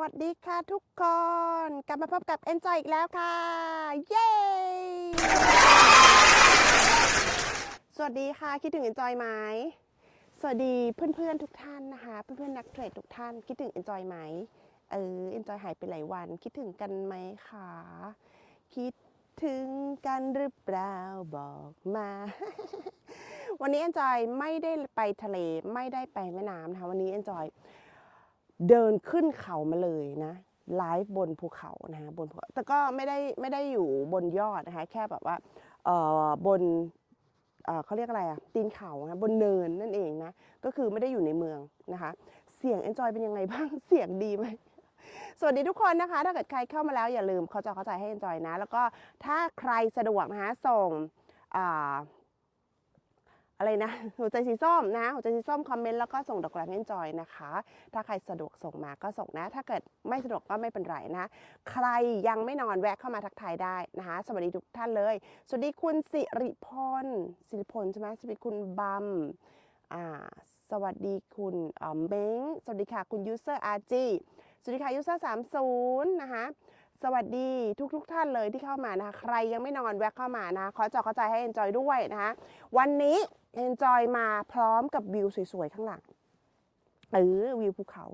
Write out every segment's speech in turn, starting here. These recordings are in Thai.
วัสดีค่ะทุกคน กลับมาพบกับ Enjoy อีกแล้วค่ะ เย้ สวัสดีค่ะ คิดถึง Enjoy ไหม สวัสดีเพื่อนๆทุกท่านนะคะ เพื่อนๆนักเทรดทุกท่าน คิดถึง Enjoy ไหม เออ Enjoy หายไปหลายวัน คิดถึงกันไหมคะ คิดถึงกันหรือเปล่าบอกมา วันนี้ Enjoy ไม่ได้ไปทะเล ไม่ได้ไปแม่น้ำนะคะ วันนี้ Enjoy เดินขึ้นเขามาเลยนะไลฟ์บนภูเขานะคะบนภูเขาแต่ก็ไม่ได้ไม่ได้อยู่บนยอดนะคะแค่แบบว่าเอ่อบนเอ่อเขาเรียกอะไรอะตีนเขานะบนเนินนั่นเองนะก็คือไม่ได้อยู่ในเมืองนะคะ เสียง Enjoy เป็นยังไงบ้างเสียงดีไหมสวัสดีทุกคนนะคะ ถ้าเกิดใครเข้ามาแล้วอย่าลืมเขาจะเข้าใจให้ Enjoy นะ แล้วก็ถ้าใครสะดวกนะคะส่ง อะไรนะหัวใจสีส้มนะหัวใจสีส้มคอมเมนต์แล้วก็ส่งดอกกุหลาบให้จอยนะคะ ถ้าใครสะดวกส่งมาก็ส่งนะ ถ้าเกิดไม่สะดวกก็ไม่เป็นไรนะ ใครยังไม่นอนแวะเข้ามาทักทายได้นะคะ สวัสดีทุกท่านเลย สวัสดีคุณสิริพลสิริพลใช่ไหมสวัสดีคุณบัมอ่าสวัสดีคุณเอ่อเม้งสวัสดีค่ะคุณยูเซอร์อาร์จีสวัสดีค่ะยูเซอร์สามศูนย์นะคะ สวัสดีทุกทท่านเลยที่เข้ามานะคะใครยังไม่นอนแวะเข้ามานะขอจอเข้าใจให้ Enjoy ด้วยนะคะวันนี้ Enjoy มาพร้อมกับวิวสวยๆข้างหลังเออวิวภูเขา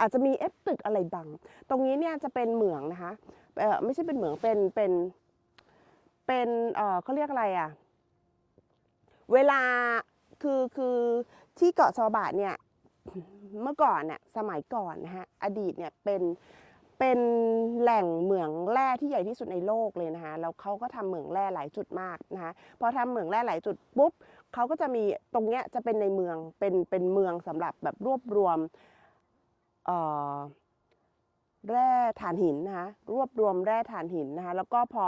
อาจจะมีเอฟตึกอะไรบัง ตรงนี้เนี่ยจะเป็นเหมืองนะคะเออไม่ใช่เป็นเหมืองเป็นเป็นเป็นเออเขาเรียกอะไรอะ่ะเวลาคือคือที่เกาะซอบาดเนี่ยเมื่อก่อนเนี่ยสมัยก่อนนะฮะอดีตเนี่ยเป็น เป็นแหล่งเหมืองแร่ที่ใหญ่ที่สุดในโลกเลยนะคะแล้วเขาก็ทำเหมืองแร่หลายจุดมากนะคะพอทำเหมืองแร่หลายจุดปุ๊บเขาก็จะมีตรงเนี้ยจะเป็นในเมืองเป็นเป็นเมืองสำหรับแบบรวบรวมแร่ถ่านหินนะคะรวบรวมแร่ถ่านหินนะคะแล้วก็พอ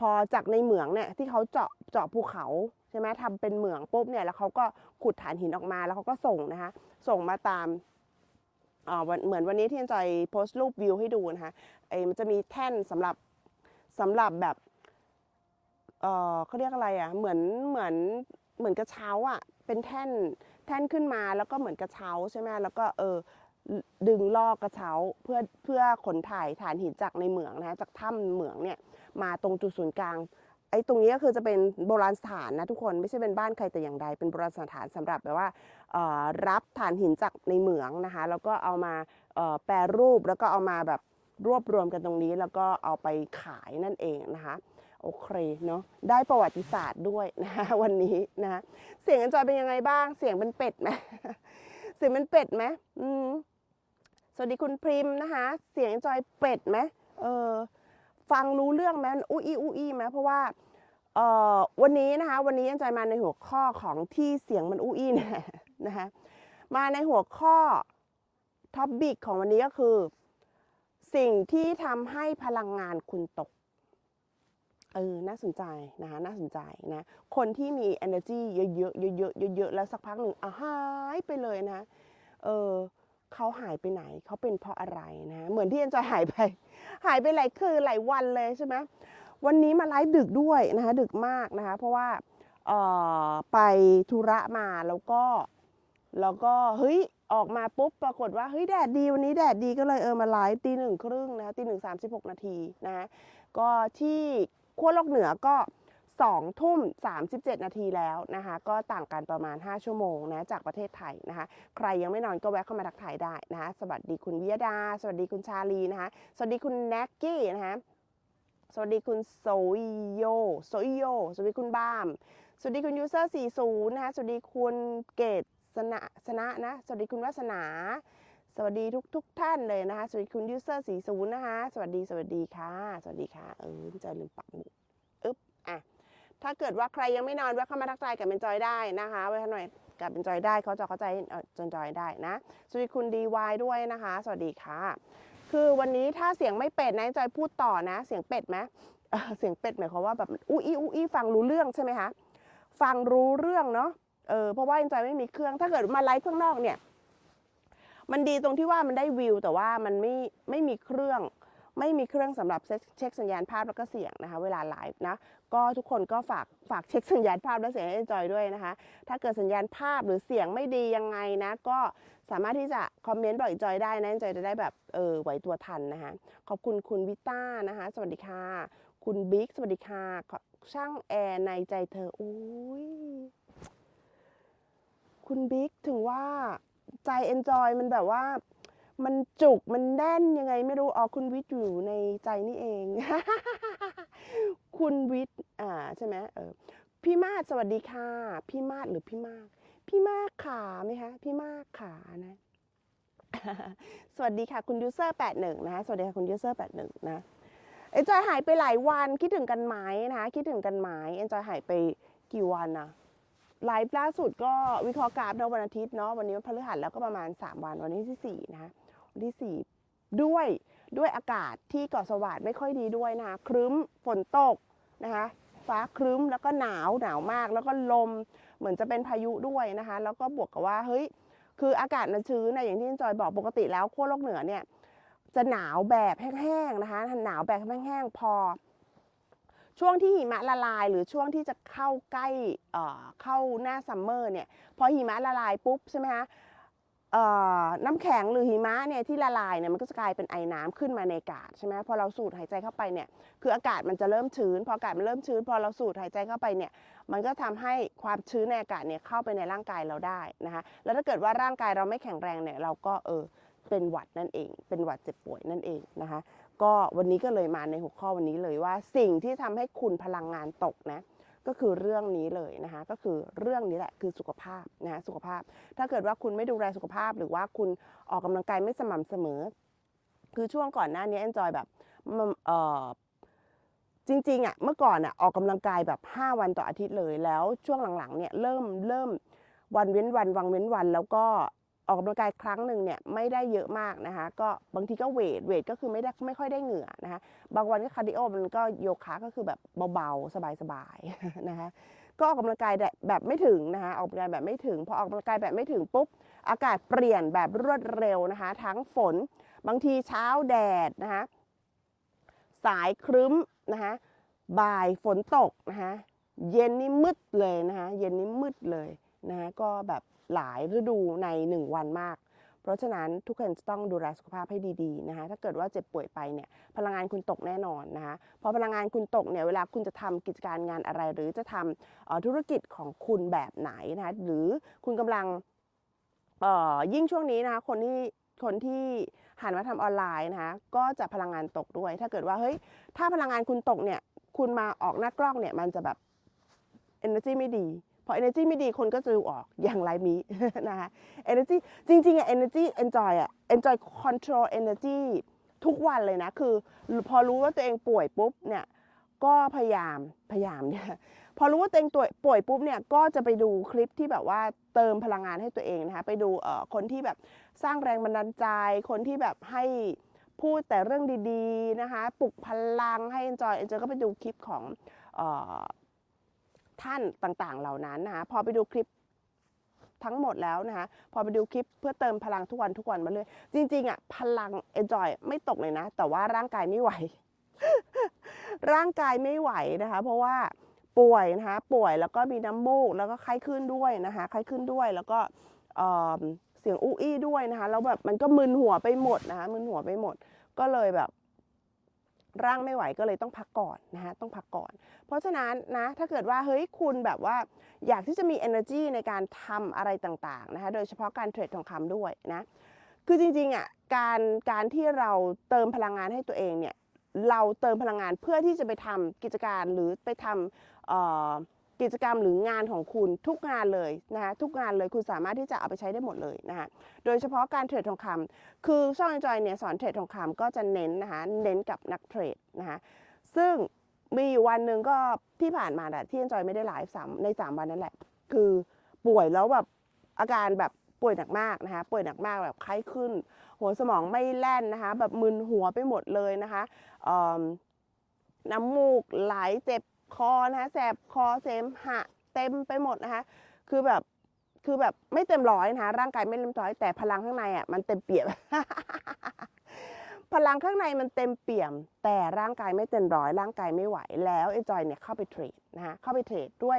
พอจากในเหมืองเนี่ยที่เขาเจาะเจาะภูเขาใช่ไหมทำเป็นเหมืองปุ๊บเนี่ยแล้วเขาก็ขุดถ่านหินออกมาแล้วเขาก็ส่งนะคะส่งมาตาม เหมือนวันนี้ที่จอยโพสต์รูปวิวให้ดูนะคะไอ้มันจะมีแท่นสำหรับสำหรับแบบเออเขาเรียกอะไรอะเหมือนเหมือนเหมือนกระเช้าอะเป็นแท่นแท่นขึ้นมาแล้วก็เหมือนกระเช้าใช่ไหมแล้วก็เออดึงลอกกระเช้าเพื่อเพื่อขนถ่ายฐานหินจากในเหมืองนะะจากถ้ำเหมืองเนี่ยมาตรงจุดศูนย์กลาง ไอ้ตรงนี้ก็คือจะเป็นโบราณสถานนะทุกคนไม่ใช่เป็นบ้านใครแต่อย่างใด เป็นโบราณสถานสำหรับแบบว่ารับถ่านหินจากในเหมืองนะคะ แล้วก็เอามาแปรรูปแล้วก็เอามาแบบรวบรวมกันตรงนี้ แล้วก็เอาไปขายนั่นเองนะคะโอเคเนาะได้ประวัติศาสตร์ด้วยนะคะวันนี้นะะเสียงกันจอยเป็นยังไงบ้าง เสียงเป็นเป็ดไหมเสียงเป็นเป็ดไหมอืมสวัสดีคุณพริมนะคะ เสียงจอยเป็ดไหมเออ ฟังรู้เรื่องไหมอุ้ยอีอุ้ยอีไหมเพราะว่าวันนี้นะคะ วันนี้ยังใจมาในหัวข้อของที่เสียงมันอู้อี้เนี่ยนะคะมาในหัวข้อท็อปบิกของวันนี้ก็คือ สิ่งที่ทำให้พลังงานคุณตกเออน่าสนใจนะคะน่าสนใจนะคนที่มี energy เยอะๆเยอะๆเยอะๆแล้วสักพักหนึ่งอะหายไปเลยนะเออ เขาหายไปไหนเขาเป็นเพราะอะไรนะเหมือนที่เอ็นจอยหายไป หายไปหลายคืนหลายวันเลยใช่ไหมวันนี้มาไลฟ์ดึกด้วยนะคะดึกมากนะคะ เพราะว่าเอ่อไปธุระมาแล้วก็แล้วก็เฮ้ยออกมาปุ๊บปรากฏว่าเฮ้ยแดดดีวันนี้แดดดีก็เลยเออมาไลฟ์ตีหนึ่งครึ่งนะคะตีหนึ่งสามสิบหกนาทีนะคะก็ที่ขั้วโลกเหนือก็ สองทุ่มสามสิบเจ็ดนาทีแล้วนะคะ ก็ต่างกันประมาณ 5 ชั่วโมงนะจากประเทศไทยนะคะ ใครยังไม่นอนก็แวะเข้ามาทักทายได้นะคะสวัสดีคุณวิยดา สวัสดีคุณชาลีนะคะ สวัสดีคุณแน็กกี้นะคะสวัสดีคุณโซโยโซโยสวัสดีคุณบ้าม สวัสดีคุณยูเซอร์40 นะคะ สวัสดีคุณเกตสนะสนะนะ สวัสดีคุณวัสนา สวัสดีทุกทุกท่านเลยนะคะ สวัสดีคุณยูเซอร์40 นะคะ สวัสดี สวัสดีค่ะ สวัสดีค่ะ เออใจลืมปักหมุดอึ๊บ อะ ถ้าเกิดว่าใครยังไม่นอนแวะเข้ามาทักทายกับเป็นจอยได้นะคะไว้หน่อยกับเป็นจอยได้เขาจะเข้าใจจนจอยได้นะสวัสดีคุณดีวายด้วยนะคะ สวัสดีค่ะ คือวันนี้ถ้าเสียงไม่เป็ดนะจอยพูดต่อนะ เสียงเป็ดไหมเสียงเป็ดหมายความว่าแบบอู้อี้อู้อี้ฟังรู้เรื่องใช่ไหมคะฟังรู้เรื่องเนาะเออเพราะว่าจอยไม่มีเครื่อง ถ้าเกิดมาไลฟ์ข้างนอกเนี่ย มันดีตรงที่ว่ามันได้วิว แต่ว่ามันไม่ไม่มีเครื่องไม่มีเครื่องสำหรับเช็คสัญญาณภาพแล้วก็เสียงนะคะ เวลาไลฟ์นะ ก็ทุกคนก็ฝากฝากเช็คสัญญาณภาพและเสียงให้จอยด้วยนะคะ ถ้าเกิดสัญญาณภาพหรือเสียงไม่ดียังไงนะ ก็สามารถที่จะคอมเมนต์บอกจอยได้นะจอยจะได้แบบเออไหวตัวทันนะคะ ขอบคุณคุณวิต้านะคะ สวัสดีค่ะ คุณบิ๊กสวัสดีค่ะ ช่างแอร์ในใจเธออุ้ยคุณบิ๊กถึงว่าใจเอนจอยมันแบบว่า มันจุกมันแน่นยังไงไม่รู้อ๋อคุณวิทย์อยู่ในใจนี่เอง คุณวิทย์อ่าใช่ไหมเออพี่มาศสวัสดีค่ะ พี่มาศหรือพี่มาก พี่มากขาไหมคะพี่มากขานะ สวัสดีค่ะ คุณยูเซอร์81นะคะสวัสดีค่ะคุณยูเซอร์81นะเอ็นจอยหายไปหลายวันคิดถึงกันไหมนะคะคิดถึงกันไหมเอ็นจอยหายไปกี่วันอะไลฟ์ล่าสุดก็วิเคราะห์กราฟเนะวันอาทิตย์เนาะวันนี้วันพฤหัสแล้วก็ประมาณ 3 วันวันนี้ที่4นะคะ วันที่ด้วยด้วยอากาศที่เกาะสวัสดไม่ค่อยดีด้วยนะคะครึ้มฝนตกนะคะฟ้าครึ้มแล้วก็หนาวหนาวมาก แล้วก็ลมเหมือนจะเป็นพายุด้วยนะคะ แล้วก็บวกกับว่าเฮ้ยคืออากาศมันชื้นนะอย่างที่จอยบอกปกติแล้วขั้วโลกเหนือเนี่ยจะหนาวแบบแห้งๆนะคะ หนาวแบบแห้งๆพอ ช่วงที่หิมะละลาย หรือช่วงที่จะเข้าใกล้เอ่อเข้าหน้าซัมเมอร์เนี่ยพอหิมะละลายปุ๊บใช่ไหมคะ น้ำแข็งหรือหิมะเนี่ยที่ละลายเนี่ยมันก็จะกลายเป็นไอน้ำขึ้นมาในอากาศใช่ไหมพอเราสูดหายใจเข้าไปเนี่ยคืออากาศมันจะเริ่มชื้น พออากาศมันเริ่มชื้น พอเราสูดหายใจเข้าไปเนี่ยมันก็ทำให้ความชื้นในอากาศเนี่ยเข้าไปในร่างกายเราได้นะคะแล้วถ้าเกิดว่าร่างกายเราไม่แข็งแรงเนี่ยเราก็เออเป็นหวัดนั่นเอง เป็นหวัดเจ็บป่วยนั่นเองนะคะก็วันนี้ก็เลยมาในหัวข้อวันนี้เลยว่าสิ่งที่ทำให้คุณพลังงานตกนะ ก็คือเรื่องนี้เลยนะคะก็คือเรื่องนี้แหละคือสุขภาพนะคะสุขภาพ ถ้าเกิดว่าคุณไม่ดูแลสุขภาพ หรือว่าคุณออกกำลังกายไม่สม่ำเสมอ คือช่วงก่อนหน้านี้แอนจอยแบบเออจริงๆอะเมื่อก่อนอะออกกำลังกายแบบ 5 วันต่ออาทิตย์เลยแล้วช่วงหลังๆเนี่ยเริ่มเริ่มวันเว้นวันวันเว้นวัน แล้วก็ ออกกำลังกายครั้งหนึ่งเนี่ยไม่ได้เยอะมากนะคะ ก็บางทีก็เวทเวทก็คือไม่ได้ไม่ค่อยได้เหงื่อนะคะ บางวันก็คาร์ดิโอมันก็โยคะก็คือแบบเบาๆ สบายๆนะคะ ก็ออกกำลังกายแบบไม่ถึงนะคะออกกำลังกายแบบไม่ถึงพอออกกำลังกายแบบไม่ถึงปุ๊บอากาศเปลี่ยนแบบรวดเร็วนะคะ ทั้งฝนบางทีเช้าแดดนะคะสายครึ้มนะคะบ่ายฝนตกนะคะเย็นนี่มืดเลยนะคะเย็นนี่มืดเลย นะคะก็แบบหลายฤดูในหนึ่งวันมาก เพราะฉะนั้นทุกคนจะต้องดูแลสุขภาพให้ดีๆนะคะถ้าเกิดว่าเจ็บป่วยไปเนี่ยพลังงานคุณตกแน่นอนนะคะพอพลังงานคุณตกเนี่ยเวลาคุณจะทำกิจการงานอะไร หรือจะทำธุรกิจของคุณแบบไหนนะคะหรือคุณกำลังยิ่งช่วงนี้นะคะคนที่คนที่หันมาทำออนไลน์นะคะก็จะพลังงานตกด้วย ถ้าเกิดว่าเฮ้ยถ้าพลังงานคุณตกเนี่ยคุณมาออกหน้ากล้องเนี่ยมันจะแบบ energy ไม่ดี พอ energy ไม่ดีคนก็จะดูออกอย่างไรมีนะคะ energy จริงๆอะ energy enjoy อะ enjoy control energy ทุกวันเลยนะ คือพอรู้ว่าตัวเองป่วยปุ๊บเนี่ยก็พยายามพยายามเนี่ยพอรู้ว่าตัวเองตัวป่วยปุ๊บเนี่ยก็จะไปดูคลิปที่แบบว่าเติมพลังงานให้ตัวเองนะคะไปดูเอ่อคนที่แบบสร้างแรงบันดาลใจ คนที่แบบให้พูดแต่เรื่องดีๆนะคะปลุกพลังให้ enjoy enjoy ก็ไปดูคลิปของเอ่อ ท่านต่างๆ เหล่านั้นนะคะพอไปดูคลิปทั้งหมดแล้วนะคะพอไปดูคลิปเพื่อเติมพลังทุกวันทุกวันมาเลยจริงๆอะพลัง enjoy ไม่ตกเลยนะ แต่ว่าร่างกายไม่ไหว ร่างกายไม่ไหวนะคะ เพราะว่าป่วยนะคะป่วยแล้วก็มีน้ำมูกแล้วก็ไข้ขึ้นด้วยนะคะไข้ขึ้นด้วยแล้วก็เอ่อเสียงอู้อี้ด้วยนะคะแล้วแบบมันก็มึนหัวไปหมดนะคะมึนหัวไปหมด ก็เลยแบบ ร่างไม่ไหวก็เลยต้องพักก่อนนะคะต้องพักก่อน เพราะฉะนั้นนะถ้าเกิดว่าเฮ้ยคุณแบบว่าอยากที่จะมี energy ในการทำอะไรต่างๆนะคะโดยเฉพาะการเทรดทองคำด้วยนะคือจริงๆอะการการที่เราเติมพลังงานให้ตัวเองเนี่ยเราเติมพลังงานเพื่อที่จะไปทำกิจการหรือไปทำเอ่อ กิจกรรมหรืองานของคุณทุกงานเลยนะคะทุกงานเลยคุณสามารถที่จะเอาไปใช้ได้หมดเลยนะคะโดยเฉพาะการเทรดทองคำคือช่องจอยเนี่ยสอนเทรดทองคำก็จะเน้นนะคะเน้นกับนักเทรดนะคะซึ่งมีวันหนึ่งก็ที่ผ่านมาแหละที่จอยไม่ได้ไลฟ์สามใน 3 วันนั่นแหละ คือป่วยแล้วแบบอาการแบบป่วยหนักมากนะคะป่วยหนักมากแบบไข้ขึ้น หัวสมองไม่แล่นนะคะแบบมึนหัวไปหมดเลยนะคะน้ำมูกไหลเจ็บ คอนะคะแสบคอเสมหะเต็มไปหมดนะคะ คือแบบคือแบบไม่เต็มร้อยนะคะร่างกายไม่เต็มร้อยแต่พลังข้างในอะมันเต็มเปี่ยม พลังข้างในมันเต็มเปี่ยม แต่ร่างกายไม่เต็มร้อยร่างกายไม่ไหวแล้วเอจอยเนี่ยเข้าไปเทรดนะคะเข้าไปเทรดด้วย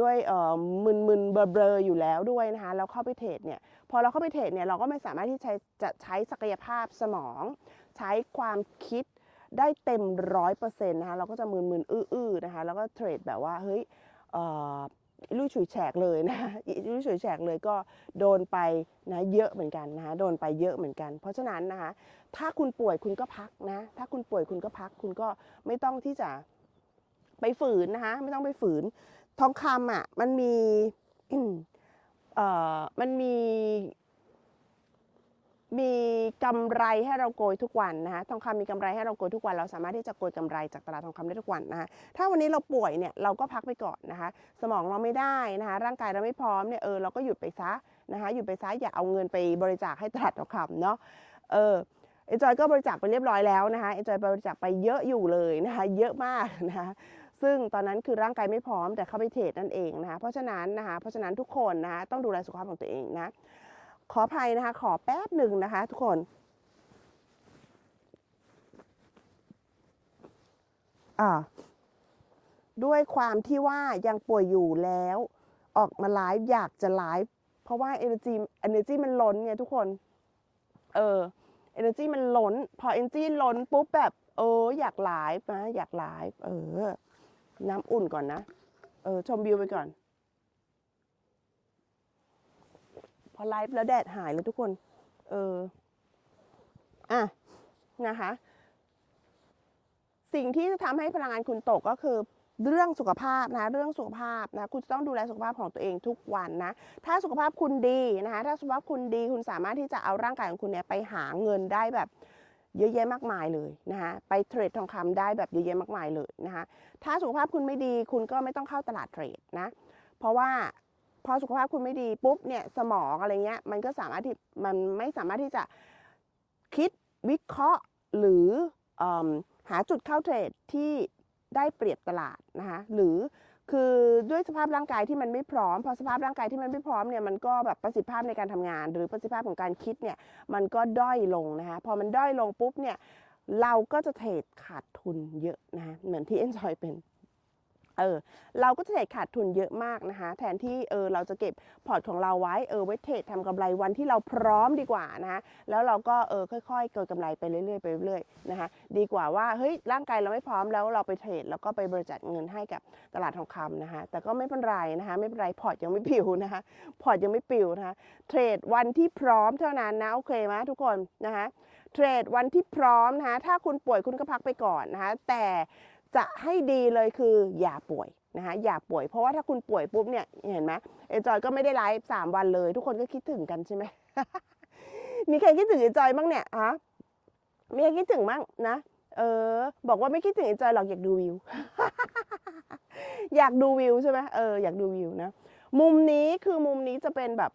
ด้วยเอ่อมึนมึนเบลอเบลออยู่แล้วด้วยนะคะแล้วเข้าไปเทรดเนี่ยพอเราเข้าไปเทรดเนี่ยเราก็ไม่สามารถที่จะจะใช้ศักยภาพสมอง ใช้ความคิด ได้เต็มร้อยเปอร์เซ็นต์นะคะเราก็จะมึนมึนๆอื้อๆนะคะแล้วก็เทรดแบบว่าเฮ้ยเอ่อลุยฉุยแฉกเลยนะลุยฉุยแฉกเลยก็โดนไปนะเยอะเหมือนกันนะคะโดนไปเยอะเหมือนกัน เพราะฉะนั้นนะคะถ้าคุณป่วยคุณก็พักนะถ้าคุณป่วยคุณก็พักคุณก็ไม่ต้องที่จะไปฝืนนะคะไม่ต้องไปฝืนทองคำอะมันมีเอ่อมันมี มีกำไรให้เราโกยทุกวันนะคะทองคำมีกำไรให้เราโกยทุกวันเราสามารถที่จะโกยกำไรจากตลาดทองคำได้ทุกวันนะคะถ้าวันนี้เราป่วยเนี่ยเราก็พักไปก่อนนะคะ สมองเราไม่ได้นะคะร่างกายเราไม่พร้อมเนี่ยเออเราก็หยุดไปซะนะคะหยุดไปซะอย่าเอาเงินไปบริจาคให้ตลาดทองคำเนาะเออเอจอยก็บริจาคไปเรียบร้อยแล้วนะคะเอจอยบริจาคไปเยอะอยู่เลยนะคะเยอะมากนะคะซึ่งตอนนั้นคือร่างกายไม่พร้อมแต่เข้าไปเทรดนั่นเองนะคะเพราะฉะนั้นนะคะเพราะฉะนั้นทุกคนนะคะต้องดูแลสุขภาพของตัวเองนะ ขออภัยนะคะ ขอแป๊บหนึ่งนะคะ ทุกคนอ่าด้วยความที่ว่ายังป่วยอยู่แล้ว ออกมาไลฟ์อยากจะไลฟ์เพราะว่า energy energy มันล้นไงทุกคน เออ energy มันล้น พอ energy ล้นปุ๊บแบบ เออ อยากไลฟ์นะอยากไลฟ์เออ น้ำอุ่นก่อนนะ เออ ชมวิวไปก่อน พ อไลฟ์แล้วแดดหายเลยทุกคน เออ อะ นะคะ สิ่งที่จะทำให้พลังงานคุณตกก็คือเรื่องสุขภาพนะเรื่องสุขภาพนะคุณจะต้องดูแลสุขภาพของตัวเองทุกวันนะถ้าสุขภาพคุณดีนะคะถ้าสุขภาพคุณดีคุณสามารถที่จะเอาร่างกายของคุณเนี่ยไปหาเงินได้แบบเยอะแยะมากมายเลยนะคะไปเทรดทองคำได้แบบเยอะแยะมากมายเลยนะคะถ้าสุขภาพคุณไม่ดีคุณก็ไม่ต้องเข้าตลาดเทรดนะเพราะว่า พอสุขภาพคุณไม่ดีปุ๊บเนี่ยสมองอะไรเงี้ยมันก็สามารถที่มันไม่สามารถที่จะคิดวิเคราะห์หรืออหาจุดเข้าเทรดที่ได้เปรียบตลาดนะคะหรือคือด้วยสภาพร่างกายที่มันไม่พร้อม พอสภาพร่างกายที่มันไม่พร้อมเนี่ยมันก็แบบประสิทธิภาพในการทำงาน หรือประสิทธิภาพของการคิดเนี่ยมันก็ด้อยลงนะคะพอมันด้อยลงปุ๊บเนี่ยเราก็จะเทรดขาดทุนเยอะนะะเหมือนที่เอ็นจอยเป็น เออเราก็จะเทรดขาดทุนเยอะมากนะคะ แทนที่เออเราจะเก็บพอร์ตของเราไว้เออไว้เทรดทำกำไรวันที่เราพร้อมดีกว่านะคะแล้วเราก็เออค่อยๆ เกิดกำไรไปเรื่อยๆไปเรื่อยๆนะคะดีกว่าว่าเฮ้ยร่างกายเราไม่พร้อมแล้วเราไปเทรดแล้วก็ไปบริจาคเงินให้กับตลาดทองคำนะคะแต่ก็ไม่เป็นไรนะคะไม่เป็นไรพอร์ตยังไม่ปิวนะคะพอร์ตยังไม่ปิวนะคะเทรดวันที่พร้อมเท่านั้นนะโอเคไหมทุกคนนะคะเทรดวันที่พร้อมนะคะถ้าคุณป่วยคุณก็พักไปก่อนนะคะแต่ จะให้ดีเลยคืออย่าป่วยนะคะอย่าป่วยเพราะว่าถ้าคุณป่วยปุ๊บเนี่ยเห็นไหมเอจอยก็ไม่ได้ไลฟ์สามวันเลย ทุกคนก็คิดถึงกันใช่ไหมมีใครคิดถึงเอจอยบ้างเนี่ยฮะมีใครคิดถึงบ้างนะเออ บอกว่าไม่คิดถึงเอจอยหรอกอยากดูวิว อยากดูวิวใช่ไหมเอออยากดูวิวนะมุมนี้คือมุมนี้จะเป็นแบบ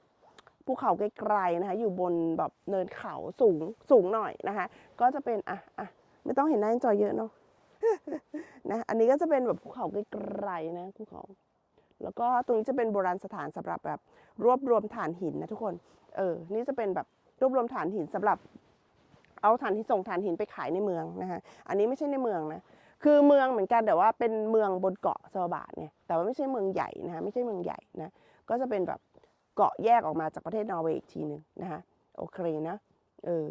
ภูเขาไกลๆนะคะ อยู่บนแบบเนินเขาสูงสูงหน่อยนะคะ ก็จะเป็นอะอะไม่ต้องเห็นหน้าเอจอยเยอะเนาะ นะอันนี้ก็จะเป็นแบบภูเขาไกลๆนะภูเขา แล้วก็ตรงนี้จะเป็นโบราณสถานสำหรับแบบรวบรวมถ่านหินนะทุกคนเออนี่จะเป็นแบบรวบรวมถ่านหินสำหรับ เอาถ่านหินส่งถ่านหินไปขายในเมืองนะคะอันนี้ไม่ใช่ในเมืองนะคือเมืองเหมือนกันแต่ว่าเป็นเมืองบนเกาะซาบาดเนี่ยแต่ว่าไม่ใช่เมืองใหญ่นะคะไม่ใช่เมืองใหญ่นะก็จะเป็นแบบเกาะแยกออกมาจากประเทศนอร์เวย์อีกทีหนึ่งนะคะโอเคนะเออ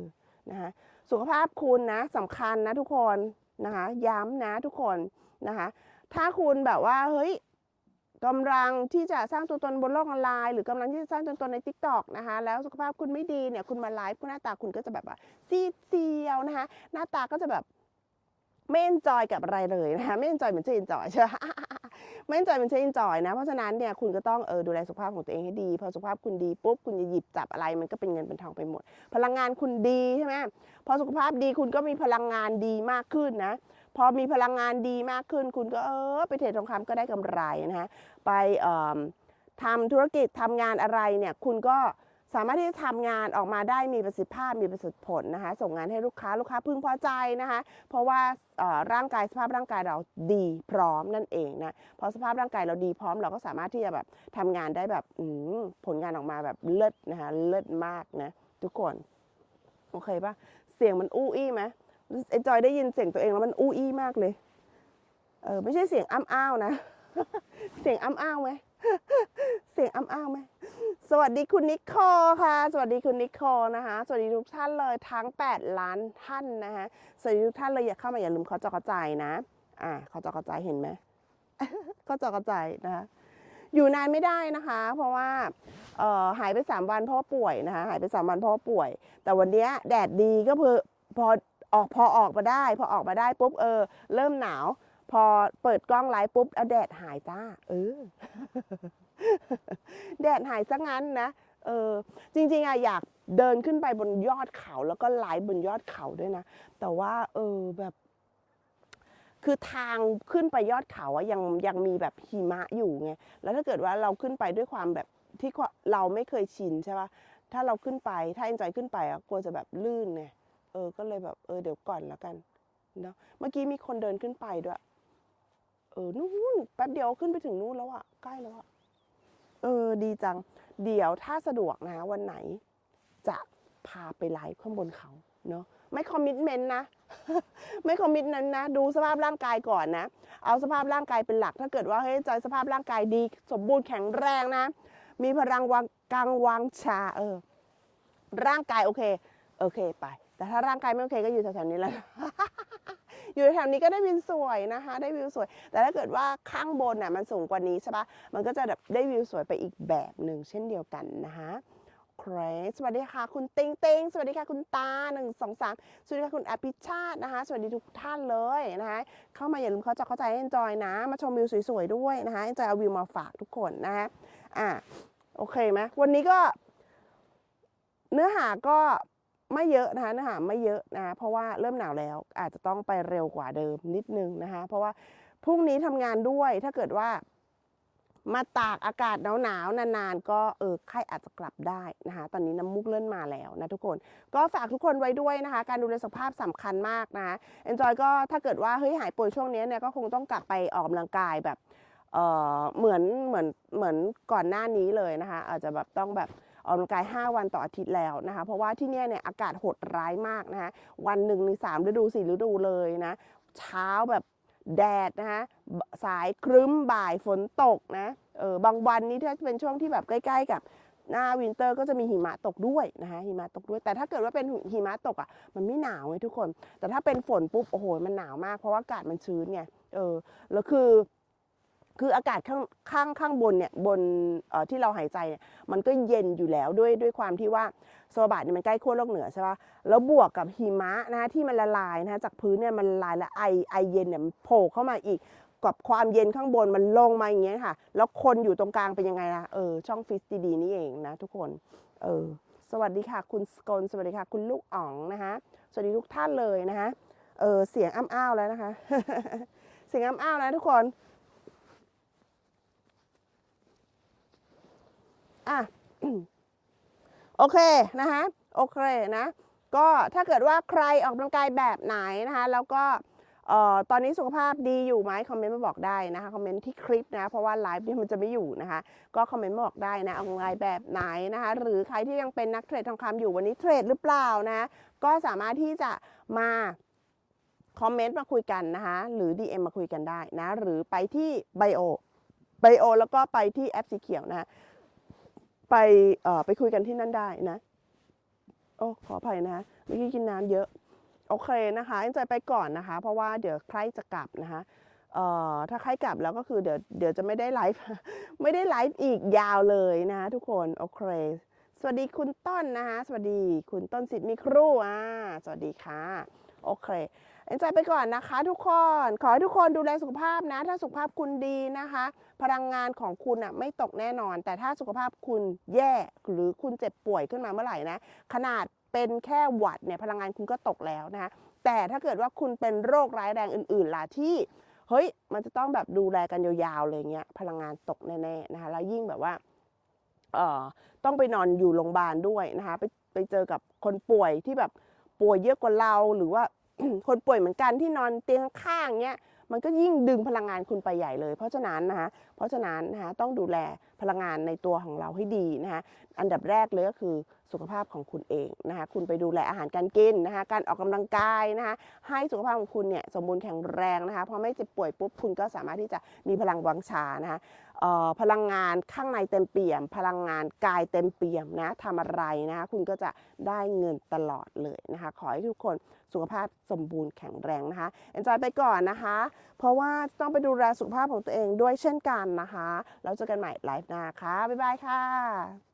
นะคะสุขภาพคุณนะสำคัญนะทุกคน นะคะย้ำนะทุกคนนะคะถ้าคุณแบบว่าเฮ้ยกำลังที่จะสร้างตัวตนบนโลกออนไลน์ หรือกำลังที่จะสร้างตัวตนใน t ิ k t o k นะคะแล้วสุขภาพคุณไม่ดีเนี่ยคุณมาไลฟ์หน้าตาคุณก็จะแบบว่าซีดเซียวนะคะหน้าตาก็จะแบบไม่เอนจอยกับอะไรเลยนะคะไม่เอนจอยเหมือนจะเอนจอยใช่ไหม ไม่เอนจอยเหมือนจะเอนจอยนะ เพราะฉะนั้นเนี่ยคุณก็ต้องเออดูแลสุขภาพของตัวเองให้ดี พอสุขภาพคุณดีปุ๊บคุณจะหยิบจับอะไรมันก็เป็นเงินเป็นทองไปหมด พลังงานคุณดีใช่ไหมพอสุขภาพดีคุณก็มีพลังงานดีมากขึ้นนะ พอมีพลังงานดีมากขึ้น คุณก็เออไปเทรดทองคำก็ได้กำไรนะฮะไปเอ่อทำธุรกิจทำงานอะไรเนี่ยคุณก็ สามารถที่จะทำงานออกมาได้มีประสิทธิภาพมีประสิทธิผลนะคะ ส่งงานให้ลูกค้าลูกค้าพึงพอใจนะคะ เพราะว่าร่างกายสภาพร่างกายเราดีพร้อมนั่นเองนะพอสภาพร่างกายเราดีพร้อมเราก็สามารถที่จะแบบทำงานได้แบบอผลงานออกมาแบบเลิศนะคะเลิศมากนะทุกคนโอเคปะเสียงมันอู้อี้ไหมไอจอยได้ยินเสียงตัวเองแล้วมันอู้อี้มากเลยเออไม่ใช่เสียงอ้ำอ้าวนะ เสียงอ้ำอ้าวไหม เสียงอ้ำอ้าวไหมสวัสดีคุณนิโคลค่ะ สวัสดีคุณนิโคลนะคะ สวัสดีทุกท่านเลยทั้ง 8 ล้านท่านนะคะสวัสดีทุกท่านเลยอย่าเข้ามาอย่าลืมขอจอกระจายนะ อ่าขอจอกระจายเห็นไหมขอจอกระจายนะคะอยู่นานไม่ได้นะคะ เพราะว่าเอ่อหายไป 3 วันเพราะว่าป่วยนะคะหายไป 3 วันเพราะว่าป่วย แต่วันเนี้ยแดดดีก็เพอพอออกพอออกมาได้ พอออกมาได้ปุ๊บเออเริ่มหนาว พอเปิดกล้องไลฟ์ปุ๊บเอาแดดหายจ้า เออ แดดหายซะงั้นนะเออจริงๆอะอยากเดินขึ้นไปบนยอดเขาแล้วก็ไลฟ์บนยอดเขาด้วยนะ แต่ว่า เออแบบ คือทางขึ้นไปยอดเขาอะยังยังมีแบบหิมะอยู่ไงแล้วถ้าเกิดว่าเราขึ้นไปด้วยความแบบที่เราไม่เคยชินใช่ปะถ้าเราขึ้นไปถ้าเอ็นจอยขึ้นไปอะกลัวจะแบบลื่นไงเออ ก็เลยแบบเออเดี๋ยวก่อนแล้วกันเนาะเมื่อกี้มีคนเดินขึ้นไปด้วย เออนู่นแป๊บเดียวขึ้นไปถึงนู่นแล้วอะใกล้แล้วอะเออดีจัง เดี๋ยวถ้าสะดวกนะวันไหน จะพาไปไลฟ์ข้างบนเขาเนาะไม่คอมมิชเมนต์นะ ไม่คอมมิชนั้นนะ ดูสภาพร่างกายก่อนนะ เอาสภาพร่างกายเป็นหลัก ถ้าเกิดว่าเฮ้ยจอยสภาพร่างกายดี สมบูรณ์แข็งแรงนะ มีพลังวังกังวังชาเออ ร่างกายโอเค โอเคไป แต่ถ้าร่างกายไม่โอเคก็อยู่แถวๆนี้แหละ อยู่แถวนี้ก็ได้วิวสวยนะคะ ได้วิวสวย แต่ถ้าเกิดว่าข้างบนน่ะมันสูงกว่านี้ใช่ปะมันก็จะแบบได้วิวสวยไปอีกแบบหนึ่งเช่นเดียวกันนะคะโอเคสวัสดีค่ะ คุณติงติงสวัสดีค่ะ คุณตาหนึ่งสองสามสวัสดีค่ะ คุณอภิชาตินะคะ สวัสดีทุกท่านเลยนะคะเข้ามาอย่าลืมเขาจะเข้าใจเอนจอยนะ มาชมวิวสวยๆด้วยนะคะเอนจอยเอาวิวมาฝากทุกคนนะคะอะโอเคไหมวันนี้ก็ เนื้อหาก็ ไม่เยอะนะคะเนื้อหาไม่เยอะนะะเพราะว่าเริ่มหนาวแล้วอาจจะต้องไปเร็วกว่าเดิมนิดนึงนะคะ เพราะว่าพรุ่งนี้ทำงานด้วยถ้าเกิดว่า มาตากอากาศหนาวๆนานๆ ก็เออไข้อาจจะกลับได้นะคะ ตอนนี้น้ำมูกเริ่มมาแล้วนะทุกคน ก็ฝากทุกคนไว้ด้วยนะคะ การดูแลสุขภาพสำคัญมากนะคะเอนจอยก็ถ้าเกิดว่าเฮ้ยหายป่วยช่วงนี้เนี่ยก็คงต้องกลับไปออกกำลังกายแบบเออเหมือนเหมือนเหมือนก่อนหน้านี้เลยนะคะ อาจจะแบบต้องแบบ ออกกำลังกาย 5 วันต่ออาทิตย์แล้วนะคะ เพราะว่าที่นี่เนี่ยอากาศโหดร้ายมากนะคะวันหนึ่งในสามฤดูสี่ฤดูเลยนะ เช้าแบบแดดนะคะสายครึ้มบ่ายฝนตกนะเออบางวันนี้ถ้าเป็นช่วงที่แบบใกล้ ๆ กับหน้าวินเตอร์ก็จะมีหิมะตกด้วยนะคะหิมะตกด้วย แต่ถ้าเกิดว่าเป็นหิมะตกอะมันไม่หนาวไงทุกคน แต่ถ้าเป็นฝนปุ๊บโอ้โหมันหนาวมากเพราะว่าอากาศมันชื้นไงเออแล้วคือ คืออากาศข้างข้างข้างบนเนี่ยบนที่เราหายใจเนี่ยมันก็เย็นอยู่แล้วด้วยด้วยความที่ว่าโซบะเนี่ยมันใกล้ขั้วโลกเหนือใช่ปะแล้วบวกกับหิมะนะที่มันละลายนะจากพื้นเนี่ยมันละลายแล้วไอไอเย็นเนี่ยมันโผล่เข้ามาอีกกับความเย็นข้างบนมันลงมาอย่างเงี้ยค่ะ แล้วคนอยู่ตรงกลางเป็นยังไงล่ะเออช่องฟิสดีๆนี่เองนะทุกคนเออสวัสดีค่ะ คุณสกลสวัสดีค่ะ คุณลูกอ๋องนะคะสวัสดีทุกท่านเลยนะคะเออเสียงอ้ำอ้าวแล้วนะคะ เสียงอ้ำอ้าวแล้วทุกคน อะโอเคนะคะโอเคนะ ก็ถ้าเกิดว่าใครออกกำลังกายแบบไหนนะคะ แล้วก็อตอนนี้สุขภาพดีอยู่ไหมคอมเมนต์มาบอกได้นะคะคอมเมนต์ที่คลิปนะเพราะว่าไลฟ์นี่มันจะไม่อยู่นะคะ ก็คอมเมนต์มาบอกได้นะออกกำลังกายแบบไหนนะคะ หรือใครที่ยังเป็นนักเทรดทองคำอยู่วันนี้เทรดหรือเปล่านะก็สามารถที่จะมาคอมเมนต์มาคุยกันนะคะหรือ DM มาคุยกันได้นะ หรือไปที่ไบโอไบโอแล้วก็ไปที่แอปสีเขียวนะ ไปเอ่อไปคุยกันที่นั่นได้นะ โอ้ขออภัยนะคะเมื่อกี้กินน้ำเยอะ โอเคนะคะเอ็นจอยไปก่อนนะคะ เพราะว่าเดี๋ยวใครจะกลับนะคะเอ่อถ้าใครกลับแล้วก็คือเดี๋ยวเดี๋ยวจะไม่ได้ไลฟ์ไม่ได้ไลฟ์อีกยาวเลยนะะทุกคนโอเคสวัสดีคุณต้นนะคะ สวัสดีคุณต้นสิทธิ์มีครูอ่าสวัสดีค่ะ โอเคเอ็นจอยไปก่อนนะคะทุกคน ขอให้ทุกคนดูแลสุขภาพนะ ถ้าสุขภาพคุณดีนะคะ พลังงานของคุณอะไม่ตกแน่นอน แต่ถ้าสุขภาพคุณแย่หรือคุณเจ็บป่วยขึ้นมาเมื่อไหร่นะ ขนาดเป็นแค่หวัดเนี่ยพลังงานคุณก็ตกแล้วนะคะ แต่ถ้าเกิดว่าคุณเป็นโรคร้ายแรงอื่น ๆล่ะที่เฮ้ย มันจะต้องแบบดูแลกันยาวๆเลยเงี้ย พลังงานตกแน่ๆนะคะ แล้วยิ่งแบบว่า เอ่อ ต้องไปนอนอยู่โรงพยาบาลด้วยนะคะ ไปไปเจอกับคนป่วยที่แบบป่วยเยอะกว่าเรา หรือว่า คนป่วยเหมือนกันที่นอนเตียงข้างเงี้ยมันก็ยิ่งดึงพลังงานคุณไปใหญ่เลย เพราะฉะนั้นนะคะเพราะฉะนั้นนะคะต้องดูแลพลังงานในตัวของเราให้ดีนะคะอันดับแรกเลยก็คือสุขภาพของคุณเองนะคะคุณไปดูแลอาหารการกินนะคะการออกกำลังกายนะคะให้สุขภาพของคุณเนี่ยสมบูรณ์แข็งแรงนะคะพอไม่เจ็บป่วยปุ๊บคุณก็สามารถที่จะมีพลังวังชานะคะ พลังงานข้างในเต็มเปี่ยม พลังงานกายเต็มเปี่ยมนะทำอะไรนะคุณก็จะได้เงินตลอดเลยนะคะ ขอให้ทุกคนสุขภาพสมบูรณ์แข็งแรงนะคะเอนจอยไปก่อนนะคะ เพราะว่าต้องไปดูแลสุขภาพของตัวเองด้วยเช่นกันนะคะ แล้วเจอกันใหม่ไลฟ์หน้าค่ะ บ๊ายบายค่ะ